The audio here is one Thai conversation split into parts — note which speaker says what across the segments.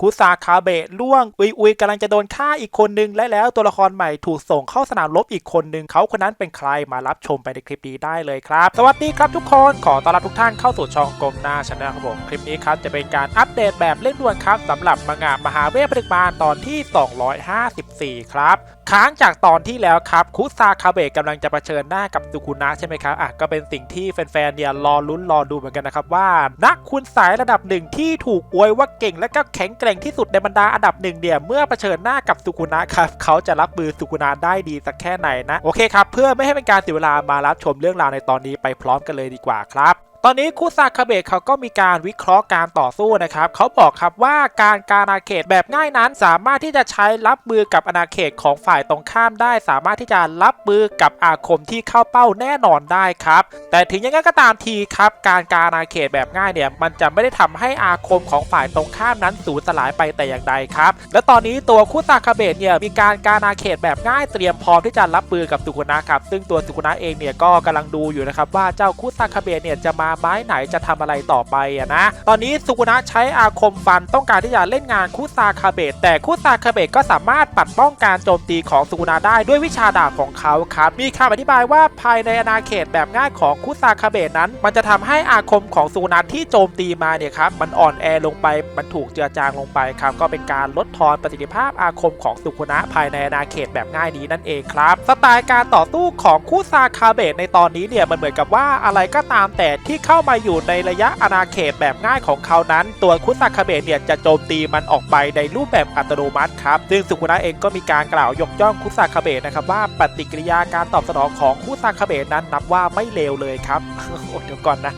Speaker 1: คุซาคาเบะล่วงอุยอุยกำลังจะโดนฆ่าอีกคนนึงและแล้วตัวละครใหม่ถูกส่งเข้าสนามรบอีกคนนึงเขาคนนั้นเป็นใครมารับชมไปในคลิปนี้ได้เลยครับ สวัสดีครับทุกคนขอต้อนรับทุกท่านเข้าสู่ช่องกลมหน้าชาแนลครับผมคลิปนี้ครับจะเป็นการอัปเดตแบบเร่งด่วนครับสำหรับมังงะมหาเวทผลึกบาลตอนที่ 254 ครับค้างจากตอนที่แล้วครับคุซาคาเบะกำลังจะเผชิญหน้ากับสุคุนะใช่ไหมครับอะก็เป็นสิ่งที่แฟนๆเนี่ยรอลุ้นรอดูเหมือนกันนะครับว่า นักคุณสายระดับหนึ่งที่ถูกอวยว่าเก่งและก็แข็งแกร่งที่สุดในบรรดาอันดับหนึ่งเนี่ยเมื่อเผชิญหน้ากับสุกุนะครับเขาจะรับมือสุกุนะได้ดีสักแค่ไหนนะโอเคครับเพื่อไม่ให้เป็นการเสียเวลามารับชมเรื่องราวในตอนนี้ไปพร้อมกันเลยดีกว่าครับ ตอนนี้คุซาคาเบะเขาก็มีการวิเคราะห์การต่อสู้นะครับเขาบอกครับว่าการการอาเขตแบบง่ายนั้น สามารถที่จะใช้รับมือกับอาณาเขตของฝ่ายตรงข้ามได้ สามารถที่จะรับมือกับอาคมที่เข้าเป้าแน่นอนได้ครับ แต่ถึงยังไงก็ตามทีครับ การการอาเขตแบบง่ายเนี่ยมันจะไม่ได้ทำให้อาคมของฝ่ายตรงข้ามนั้นสูญสลายไปแต่อย่างใดครับ และตอนนี้ตัวคุซาคาเบะเนี่ยมีการการอาเขตแบบง่ายเตรียมพร้อมที่จะรับมือกับสุกุนะครับซึ่งตัวสุกุนะเองเนี่ยก็กำลังดูอยู่นะครับว่าเจ้าคุซาคาเบะเนี่ยจะมาไม้ไหนจะทำอะไรต่อไปอะนะ ตอนนี้สุกุนะใช้อาคมฟันต้องการที่จะเล่นงานคุซาคาเบะแต่คุซาคาเบะก็สามารถปัดป้องการโจมตีของสุกุนะได้ด้วยวิชาดาบของเขาครับ มีคำอธิบายว่าภายในอาณาเขตแบบง่ายของคุซาคาเบะนั้น มันจะทำให้อาคมของสุกุนะที่โจมตีมาเนี่ยครับมันอ่อนแอลงไปมันถูกเจือจางลงไปครับก็เป็นการลดทอนประสิทธิภาพอาคมของสุกุนะภายในอาณาเขตแบบง่ายนี้นั่นเองครับ สไตล์การต่อสู้ของคุซาคาเบะในตอนนี้เนี่ยมันเหมือนกับว่าอะไรก็ตามแต่ที่ที่เข้ามาอยู่ในระยะอาณาเขตแบบง่ายของเขานั้น ตัวคุซาคาเบะเนี่ยจะโจมตีมันออกไปในรูปแบบอัตโนมัติครับ ซึ่งสุกุนะเองก็มีการกล่าวยกย่องคุซาคาเบะนะครับว่าปฏิกิริยาการตอบสนองของคุซาคาเบะนั้นนับว่าไม่เลวเลยครับโอ้เดี๋ยวก่อนนะ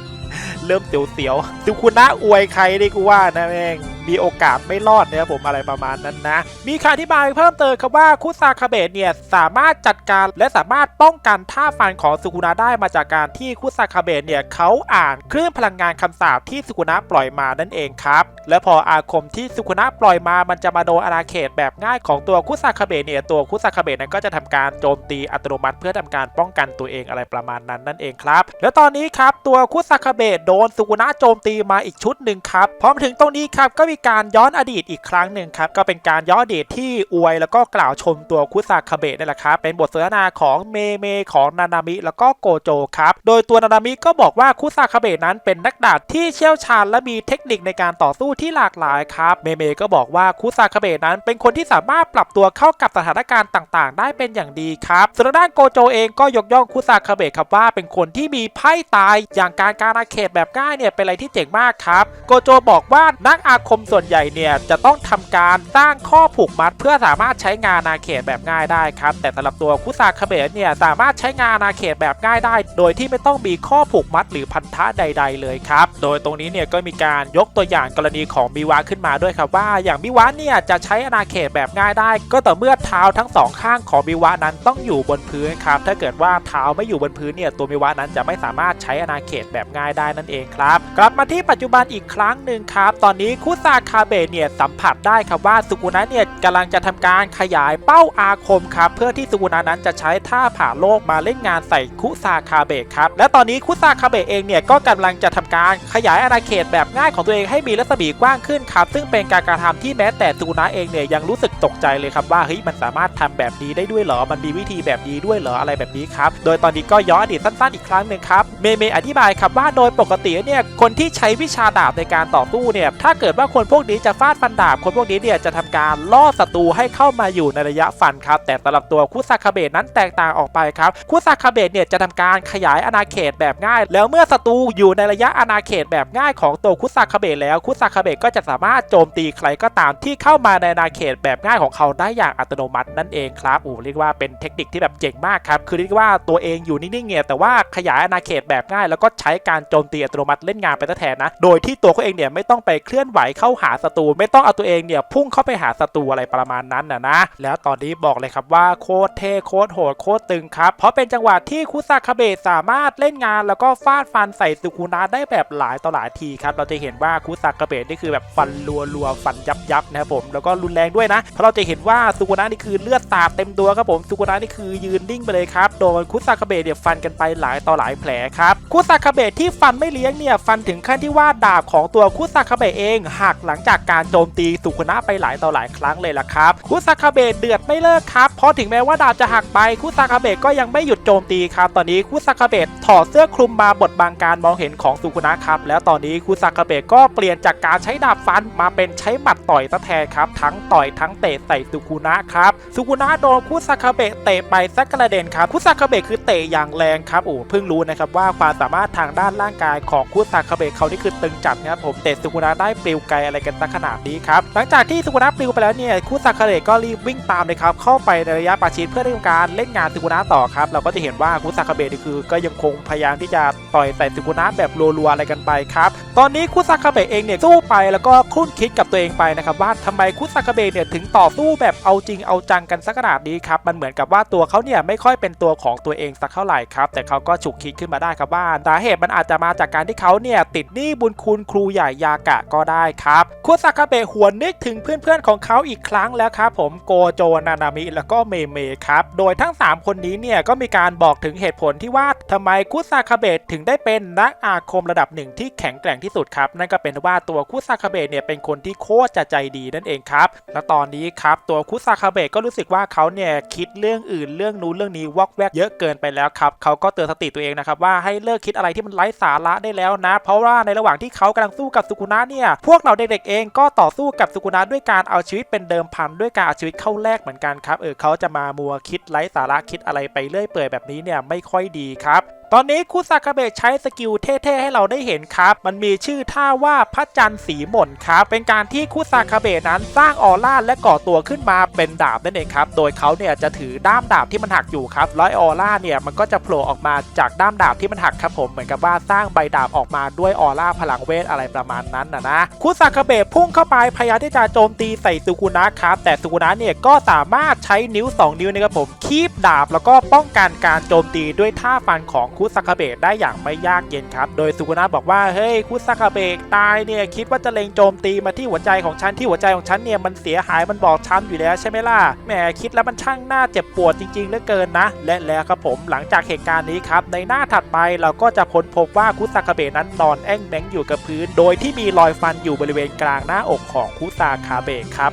Speaker 1: เริ่มเสียวๆสุกุนะอวยใครได้กูว่านะแม่ง มีโอกาสไม่รอดนะครับผมอะไรประมาณนั้นนะมีคำอธิบายเพิ่มเติมครับว่าคุซาคาเบะเนี่ยสามารถจัดการและสามารถป้องกันท่าฟันของสุกุนะได้มาจากการที่คุซาคาเบะเนี่ยเขาอ่านคลื่นพลังงานคำสาปที่สุกุนะปล่อยมานั่นเองครับและพออาคมที่สุกุนะปล่อยมามันจะมาโดนอาณาเขตแบบง่ายของตัวคุซาคาเบะเนี่ยตัวคุซาคาเบะนั้นก็จะทำการโจมตีอัตโนมัติเพื่อทำการป้องกันตัวเองอะไรประมาณนั้นนั่นเองครับ และตอนนี้ครับตัวคุซาคาเบะโดนสุกุนะโจมตีมาอีกชุดหนึ่งครับพอมาถึงตรงนี้ครับก็มีการย้อนอดีตอีกครั้งหนึ่งครับก็เป็นการย้อนอดีตที่อวยแล้วก็กล่าวชมตัวคุซาคาเบะนี่แหละครับเป็นบทสนทนาของเมเมของนานามิแล้วก็โกโจครับโดยตัวนานามิก็บอกว่าคุซาคาเบะนั้นเป็นนักดาบที่เชี่ยวชาญและมีเทคนิคในการต่อสู้ที่หลากหลายครับเมเมก็บอกว่าคุซาคาเบะนั้น เป็นคนที่สามารถปรับตัวเข้ากับสถานการณ์ต่างๆ ได้เป็นอย่างดีครับส่วนด้านโกโจเองก็ยกย่องคุซาคาเบะครับว่าเป็นคนที่มีไพ่ตายอย่างการการอาเขตแบบง่ายเนี่ยเป็นอะไรที่เจ๋งมากครับโกโจบอกว่านักอาคมส่วนใหญ่เนี่ยจะต้องทำการสร้างข้อผูกมัด เพื่อสามารถใช้งานอาเขตแบบง่ายได้ครับ แต่สำหรับตัวคุซาคาเบะเนี่ยสามารถใช้งานอาเขตแบบง่ายได้ โดยที่ไม่ต้องมีข้อผูกมัดหรือพันธะใด ๆ เลยครับ โดยตรงนี้เนี่ยก็มีการยกตัวอย่างกรณีของมิวะขึ้นมาด้วยครับว่าอย่างมิวะเนี่ยจะใช้อาณาเขตแบบง่ายได้ ก็ต่อเมื่อเท้าทั้งสองข้างของมิวะนั้นต้องอยู่บนพื้นครับถ้าเกิดว่าเท้าไม่อยู่บนพื้นเนี่ยตัวมิวะนั้นจะไม่สามารถใช้อาณาเขตแบบง่ายได้นั่นเองครับ กลับมาที่ปัจจุบันอีกครั้งหนึ่งครับ ตอนนี้คุซาคาเบะเนี่ยสัมผัสได้ครับว่าสุกุนะเนี่ยกำลังจะทำการขยายเป้าอาคมครับเพื่อที่สุกุนะนั้นจะใช้ท่าผ่าโลกมาเล่นงานใส่คุซาคาเบะครับและตอนนี้คุซาคาเบะเองเนี่ยก็กำลังจะทำการขยายอาณาเขตแบบง่ายของตัวเองให้มีรัศมีกว้างขึ้นครับซึ่งเป็นการกระทำที่แม้แต่สุกุนะเองเนี่ยยังรู้สึกตกใจเลยครับว่าเฮ้ยมันสามารถทำแบบนี้ได้ด้วยเหรอมันมีวิธีแบบนี้ด้วยเหรออะไรแบบนี้ครับโดยตอนนี้ก็ย้อนอดีตสั้นๆอีกครั้งหนึ่งครับเมเมอธิบายครับว่าโดยปกติเนี่ยคนที่ใช้วิชาดาบในการต่อสู้เนี่ยถ้าเกิดว่าคนพวกนี้จะฟาดฟันดาบ คนพวกนี้เนี่ยจะทำการล่อศัตรูให้เข้ามาอยู่ในระยะฟันครับ แต่สำหรับตัวคุซาคาเบะนั้นแตกต่างออกไปครับคุซาคาเบะเนี่ยจะทำการขยายอาณาเขตแบบง่าย แล้วเมื่อศัตรูอยู่ในระยะอาณาเขตแบบง่ายของตัวคุซาคาเบะแล้วคุซาคาเบะก็จะสามารถโจมตีใครก็ตามที่เข้ามาในอาณาเขตแบบง่ายของเขาได้อย่างอัตโนมัตินั่นเองครับโอ้เรียกว่าเป็นเทคนิคที่แบบเจ๋งมากครับคือเรียกว่าตัวเองอยู่นิ่งๆเนี่ยแต่ว่าขยายอาณาเขตแบบง่าย แล้วก็ใช้การโจมตีอัตโนมัติเล่นงานไปแทนนะ โดยที่ตัวเขาเองเนี่ยไม่ต้องไปเคลื่อนไหวเข้าาหาศัตรูไม่ต้องเอาตัวเองเนี่ยพุ่งเข้าไปหาศัตรูอะไรประมาณนั้นนะนะ แล้วตอนนี้บอกเลยครับว่าโคตรเท่โคตรโหดโคตรตึงครับ เพราะเป็นจังหวะที่คุซาคาเบะสามารถเล่นงาน แล้วก็ฟาดฟันใส่สุกุนะได้แบบหลายต่อหลายทีครับ เราจะเห็นว่าคุซาคาเบะนี่คือแบบฟันรัวๆฟันยับยับนะครับผมแล้วก็รุนแรงด้วยนะเพราะเราจะเห็นว่าสุกุนะนี่คือเลือดสาดเต็มตัวครับผมสุกุนะนี่คือยืนนิ่งไปเลยครับโดนคุซาคาเบะเนี่ยฟันกันไปหลายต่อหลายแผลครับคุซาคาเบะที่ฟันไม่เลี้ยงเนี่ยฟันถึงขั้นที่ว่าดาบของตัวคุซาคาเบะเองหักหลังจากการโจมตีสุคุนะไปหลายต่อหลายครั้งเลยล่ะครับ คุซาคาเบะเดือดไม่เลิกครับ เพราะถึงแม้ว่าดาบจะหักไปคุซาคาเบะก็ยังไม่หยุดโจมตีครับ ตอนนี้คุซาคาเบะถอดเสื้อคลุมมาบดบังการมองเห็นของสุคุนะครับ แล้วตอนนี้คุซาคาเบะก็เปลี่ยนจากการใช้ดาบฟันมาเป็นใช้หมัดต่อยซะแทนครับ ทั้งต่อยทั้งเตะใส่สุคุนะครับ สุคุนะโดนคุซาคาเบะเตะไปสักกระเด็นครับ คุซาคาเบะคือเตะอย่างแรงครับ โอ้ เพิ่งรู้นะครับว่าความสามารถทางด้านร่างกายของคุซาคาเบะเขานี่คือตึงจัดนะครับผม เตะสุคุนะได้ปลิวไกลอะไรกันสักขนาดนี้ครับหลังจากที่สุคุนะปลิวไปแล้วเนี่ยคุซาคาเบก็รีบวิ่งตามเลยครับเข้าไปในระยะประชิดเพื่อทำการเล่นงานสุคุนะต่อครับเราก็จะเห็นว่าคุซาคาเบะนี่คือ ก็ยังคงพยายามที่จะต่อยใส่สุคุนะแบบรัวๆอะไรกันไปครับตอนนี้คุซาคาเบะเองเนี่ยสู้ไปแล้วก็คลุ่นคิดกับตัวเองไปนะครับว่าทำไมคุซาคาเบะเนี่ยถึงต่อสู้แบบเอาจริงเอาจังกันสักขนาดนี้ครับมันเหมือนกับว่าตัวเขาเนี่ยไม่ค่อยเป็นตัวของตัวเองสักเท่าไหร่ครับแต่เขาก็ฉุกคิดขึ้นมาได้ครับว่าสาเหตุมันอาจจะมาจากการที่เขาเนี่ยติดหนี้บุญคุณครูใหญ่ยากะก็ได้ครับคุซาคาเบะหวนนึกถึงเพื่อนๆของเขาอีกครั้งแล้วครับผมโกโจนานามิแล้วก็เมเมครับ โดยทั้ง 3 คนนี้เนี่ยก็มีการบอกถึงเหตุผลที่ว่าทำไมคุซาคาเบะถึงได้เป็นนักอาคมระดับหนึ่งที่แข็งแกร่งที่สุดครับ นั่นก็เป็นว่าตัวคุซาคาเบะเนี่ยเป็นคนที่โคตรจะใจดีนั่นเองครับ และตอนนี้ครับตัวคุซาคาเบะก็รู้สึกว่าเขาเนี่ยคิดเรื่องอื่นเรื่องนู้นเรื่องนี้วอกแวกเยอะเกินไปแล้วครับเขาก็เตือนสติตัวเองนะครับว่าให้เลิกคิดอะไรที่มันไร้สาระได้แล้วนะ เพราะว่าในระหว่างที่เขากำลังสู้กับสุกุนะเนี่ยพวกเราเด็ด็กๆเองก็ต่อสู้กับสุกุนะด้วยการเอาชีวิตเป็นเดิมพันด้วยการเอาชีวิตเข้าแลกเหมือนกันครับเออเขาจะมามัวคิดไร้สาระคิดอะไรไปเรื่อยเปื่อยแบบนี้เนี่ยไม่ค่อยดีครับ ตอนนี้คุซากาเบะใช้สกิลเท่ๆให้เราได้เห็นครับ มันมีชื่อท่าว่าพระจันทร์สีหม่นครับ เป็นการที่คุซากาเบะนั้นสร้างออร่าและก่อตัวขึ้นมาเป็นดาบนั่นเองครับ โดยเขาเนี่ยจะถือด้ามดาบที่มันหักอยู่ครับร้อยออร่าเนี่ยมันก็จะโผล่ออกมาจากด้ามดาบที่มันหักครับผม เหมือนกับว่าสร้างใบดาบออกมาด้วยออร่าพลังเวทอะไรประมาณนั้นนะนะคุซากาเบะพุ่งเข้าไปพยายามที่จะโจมตีใส่สุกุนะครับ แต่สุกุนะเนี่ยก็สามารถใช้นิ้ว 2 นิ้วนะครับผมคีบดาบ แล้วก็ป้องกันการโจมตีด้วยท่าฟันของคุซากาเบะได้อย่างไม่ยากเย็นครับ โดยสุกุนะบอกว่า เฮ้ย คุซากาเบะตายเนี่ย คิดว่าจะเล็งโจมตีมาที่หัวใจของฉัน ที่หัวใจของฉันเนี่ย มันเสียหายมันบอกช้ำอยู่แล้วใช่ไหมล่ะ แหม คิดแล้วมันช่างน่าเจ็บปวดจริงๆเหลือเกินนะ และแล้วครับผม หลังจากเหตุการณ์นี้ครับ ในหน้าถัดไปเราก็จะค้นพบว่าคุซากาเบะนั้นนอนแอ่งแมงอยู่กับพื้น โดยที่มีรอยฟันอยู่บริเวณกลางหน้าอกของคุซาคาเบะครับ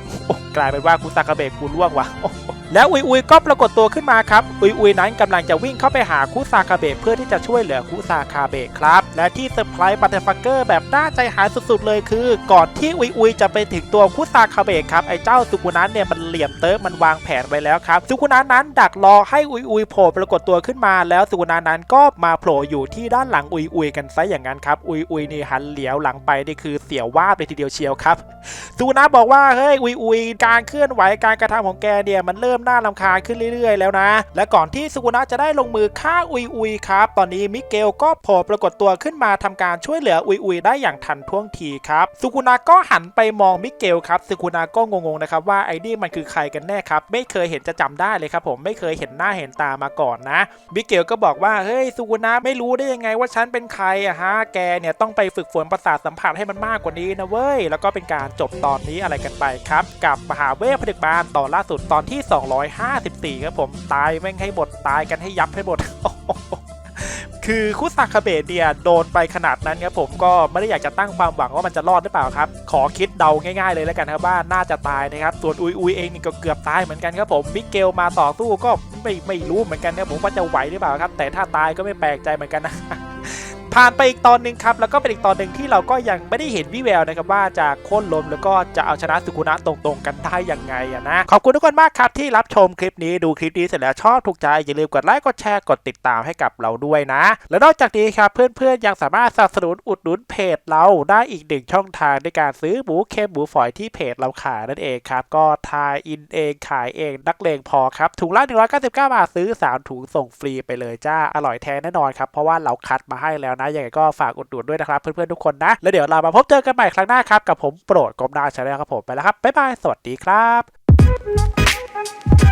Speaker 1: กลายเป็นว่าคุซาคาเบะกูล่วงว่ะ แล้วอุยอุยก็ปรากฏตัวขึ้นมาครับ อุยอุยนั้นกำลังจะวิ่งเข้าไปหาคุซาคาเบะเพื่อที่จะช่วยเหลือคุซาคาเบะครับ และที่เซอร์ไพรส์บัตเตอร์ฟักเกอร์แบบน่าใจหายสุดๆเลยคือ ก่อนที่อุยอุยจะไปถึงตัวคุซาคาเบะครับไอ้เจ้าสุกุนันเนี่ยมันเหลี่ยมเติร์มันวางแผนไว้แล้วครับสุกุนันนั้นดักรอให้อุยอุยโผล่ปรากฏตัวขึ้นมาแล้วสุกุนันนั้นก็มาโผล่อยู่ที่ด้านหลังอุยอุยกันซะอย่างนั้นครับอุยอุยนี่หันเหลียวหลังไปนี่คือเสียววาบเลยทีเดียวเชียวครับสุกุนะบอกว่าเฮ้ยอุยอุยการเคลื่อนไหวการกระทำของแกเนี่ยมันเริ่มน่ารำคาญขึ้นเรื่อยๆ แล้วนะ และก่อนที่สุกุนะจะได้ลงมือฆ่าอุยอุยครับ ตอนนี้มิเกลก็โผล่ปรากฏตัวขึ้นมาทำการช่วยเหลืออุยอุยได้อย่างทันท่วงทีครับสุกุนะก็หันไปมองมิเกลครับสุกุนะก็งงๆนะครับว่าไอ้นี่มันคือใครกันแน่ครับ ไม่เคยเห็นจะจำได้เลยครับผมไม่เคยเห็นหน้าเห็นตามาก่อนนะมิเกลก็บอกว่าเฮ้ยสุกุนะไม่รู้ได้ยังไงว่าฉันเป็นใครอะฮะแกเนี่ยต้องไปฝึกฝนประสาทสัมผัสให้มันมากกว่านี้นะเว้ยแล้วก็เป็นการจบตอนนี้อะไรกันไปครับ กับมหาเวทผดึกบาลตอนล่าสุดตอนที่254 ครับผมตายแม่งให้หมดตายกันให้ยับให้หมด คือคุซาคาเบะเนี่ยโดนไปขนาดนั้นครับผมก็ไม่ได้อยากจะตั้งความหวังว่ามันจะรอดหรือเปล่าครับ ขอคิดเดาง่ายๆเลยแล้วกันครับว่าน่าจะตายนะครับ ส่วนอุยอุยเองนี่ก็เกือบตายเหมือนกันครับผมมิเกลมาต่อสู้ก็ไม่ไม่รู้เหมือนกันนะผมว่าจะไหวหรือเปล่าครับ แต่ถ้าตายก็ไม่แปลกใจเหมือนกันนะ ผ่านไปอีกตอนหนึ่งครับแล้วก็เป็นอีกตอนหนึ่งที่เราก็ยังไม่ได้เห็นวิแววนะครับว่าจะโค่นล้มแล้วก็จะเอาชนะสุกุนะตรงๆกันได้ยังไงอะนะขอบคุณทุกคนมากครับที่รับชมคลิปนี้ดูคลิปนี้เสร็จแล้วชอบถูกใจอย่าลืมกดไลค์กดแชร์กดติดตามให้กับเราด้วยนะ และนอกจากนี้ครับเพื่อนๆยังสามารถสนับสนุนอุดหนุนเพจเราได้อีกหนึ่งช่องทางในการซื้อหมูเค็มหมูฝอยที่เพจเราขายนั่นเองครับก็ทายอินเองขายเองนักเลงพอครับถุงละ199บาทซื้อสามถุงส่งฟรีไปเลยจ้าอร่อยแท้แน่นอนครับเพราะว่าเราคัดมาให้แล้วนะยังไงก็ฝากอุดหนุนด้วยนะครับ เพื่อนๆทุกคนนะ แล้วเดี๋ยวเรามาพบเจอกันใหม่ครั้งหน้าครับ กับผมโปรดกรมนาชาแนลครับผมไปแล้วครับบ๊ายบายสวัสดีครับ